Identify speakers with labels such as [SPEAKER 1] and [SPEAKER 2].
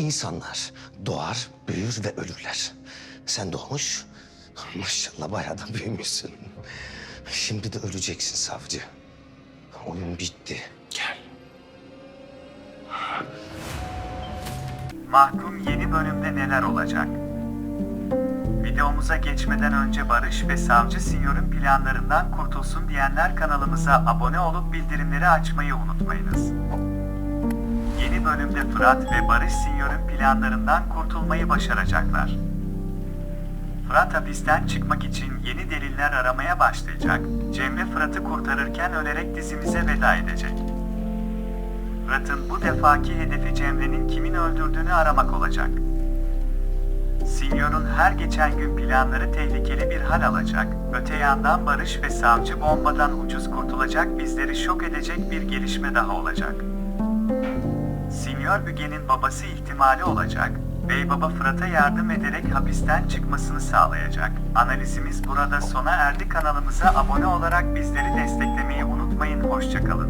[SPEAKER 1] İnsanlar doğar, büyür ve ölürler. Sen doğmuş, maşallah bayağı da büyümüşsün. Şimdi de öleceksin savcı. Oyun bitti. Gel.
[SPEAKER 2] Mahkum yeni bölümde neler olacak? Videomuza geçmeden önce Barış ve Savcı Sinyor'un planlarından kurtulsun diyenler kanalımıza abone olup bildirimleri açmayı unutmayınız. Yeni bölümde Fırat ve Barış Sinyor'un planlarından kurtulmayı başaracaklar. Fırat hapisten çıkmak için yeni deliller aramaya başlayacak. Cemre Fırat'ı kurtarırken ölerek dizimize veda edecek. Fırat'ın bu defaki hedefi Cemre'nin kimin öldürdüğünü aramak olacak. Sinyor'un her geçen gün planları tehlikeli bir hal alacak. Öte yandan Barış ve Savcı bombadan ucuz kurtulacak bizleri şok edecek bir gelişme daha olacak. Sinyor Büge'nin babası ihtimali olacak. Bey Baba Fırat'a yardım ederek hapisten çıkmasını sağlayacak. Analizimiz burada sona erdi. Kanalımıza abone olarak bizleri desteklemeyi unutmayın. Hoşçakalın.